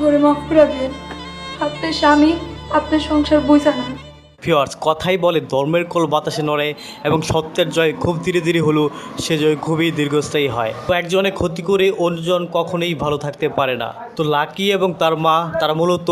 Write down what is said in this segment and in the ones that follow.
করে মাফ করে আপনার স্বামী আপনার সংসার না। ফিওয়ার্স কথাই বলে, ধর্মের কোল বাতাসে নড়ে এবং সত্যের জয় খুব ধীরে ধীরে হলো সে জয় খুবই দীর্ঘস্থায়ী হয়। তো একজনে ক্ষতি করে অন্যজন কখনোই ভালো থাকতে পারে না। তো লাকি এবং তার মা, তারা মূলত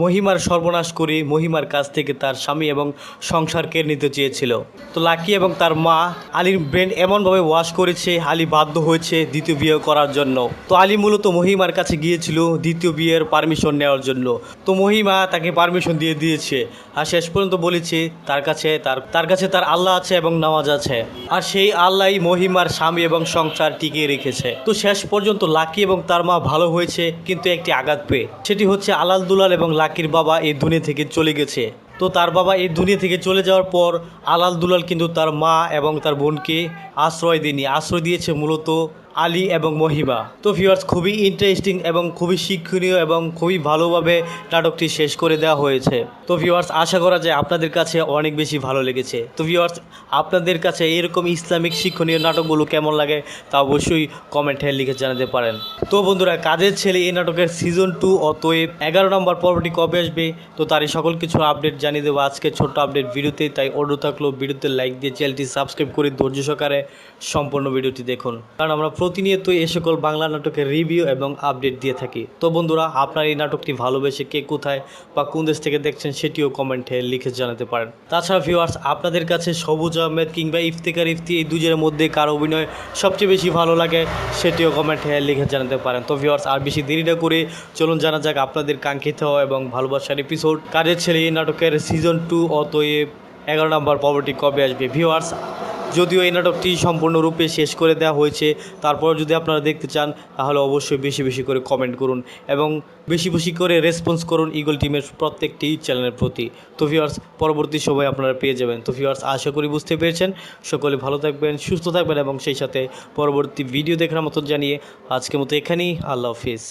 মহিমার সর্বনাশ করে, মহিমার কাছ থেকে তার স্বামী এবং সংসার কেড়ে নিতে চেয়েছিল। তো লাকি এবং তার মা আলীর ব্রেন এমনভাবে ওয়াশ করেছে, আলী বাধ্য হয়েছে দ্বিতীয় বিয়ে করার জন্য। তো আলী মূলত মহিমার কাছে গিয়েছিল দ্বিতীয় বিয়ের পারমিশন নেওয়ার জন্য। তো মহিমা তাকে পারমিশন দিয়ে দিয়েছে আর শেষ পর্যন্ত বলেছে, তার কাছে, তার তার কাছে তার আল্লাহ আছে এবং নামাজ আছে। আর সেই আল্লাহই মহিমার স্বামী এবং সংসার টিকিয়ে রেখেছে। তো শেষ পর্যন্ত লাকি এবং তার মা ভালো হয়েছে, কিন্তু একটি আঘাত পেয়ে। সেটি হচ্ছে আলাল দুলাল এবং লাকির বাবা এই দুনিয়া থেকে চলে গেছে। তো তার বাবা এই দুনিয়া থেকে চলে যাওয়ার পর আলাল দুলাল কিন্তু তার মা এবং তার বোনকে আশ্রয় দেয়নি। আশ্রয় দিয়েছে মূলত আলী এবং মহিমা তো ভিউয়ার্স খুবই ইন্টারেস্টিং এবং খুবই শিক্ষণীয় এবং খুবই ভালোভাবে নাটকটি শেষ করে দেওয়া হয়েছে। তো ভিউয়ার্স আশা করা যায় আপনাদের কাছে অনেক বেশি ভালো লেগেছে। তো ভিউয়ার্স আপনাদের কাছে এরকম ইসলামিক শিক্ষণীয় নাটকগুলো কেমন লাগে তা অবশ্যই কমেন্টে লিখে জানাতে পারেন। তো বন্ধুরা, কাজের ছেলে এই নাটকের সিজন টু অতএব এগারো নম্বর পর্বটি কবে আসবে? তো তারই সকল কিছু আপডেট জানিয়ে দেবো আজকে ছোট্ট আপডেট ভিডিওতে। তাই অনুরোধ থাকল, ভিডিওতে লাইক দিয়ে চ্যানেলটি সাবস্ক্রাইব করে ধৈর্য সহকারে সম্পূর্ণ ভিডিওটি দেখুন। কারণ আমরা প্রতিনিয়ত এই সকল বাংলা নাটকের রিভিউ এবং আপডেট দিয়ে থাকি। তো বন্ধুরা, আপনার এই নাটকটি ভালোবেসে কে কোথায় বা কোন দেশ থেকে দেখছেন সেটিও কমেন্টে লিখে জানাতে পারেন। তাছাড়া ভিউয়ার্স আপনাদের কাছে সবুজ আহমেদ কিংবা ইফতিকার ইফতি এই দুজনের মধ্যে কার অভিনয় সবচেয়ে বেশি ভালো লাগে সেটিও কমেন্টে লিখে জানাতে পারেন। তো ভিউয়ার্স আর বেশি দেরি না করে চলুন জানা যাক আপনাদের কাঙ্ক্ষিত এবং ভালোবাসার এপিসোড কাজের ছেলে এই নাটকের সিজন টু অতএব এগারো নম্বর পর্বটি কবে আসবে? ভিউয়ার্স যদিও এই নাটকটি সম্পূর্ণরূপে শেষ করে দেওয়া হয়েছে, তারপর যদি আপনারা দেখতে চান, তাহলে অবশ্যই বেশি বেশি করে কমেন্ট করুন এবং বেশি বেশি করে রেসপন্স করুন ইগল টিমের প্রত্যেকটি চ্যানেলের প্রতি। তো ভিউয়ার্স পরবর্তী সময় আপনারা পেয়ে যাবেন। তো ভিউয়ার্স আশা করি বুঝতে পেরেছেন। সকলে ভালো থাকবেন, সুস্থ থাকবেন এবং সেই সাথে পরবর্তী ভিডিও দেখার মতো জানিয়ে আজকের মতো এখানেই। আল্লাহ হাফিজ।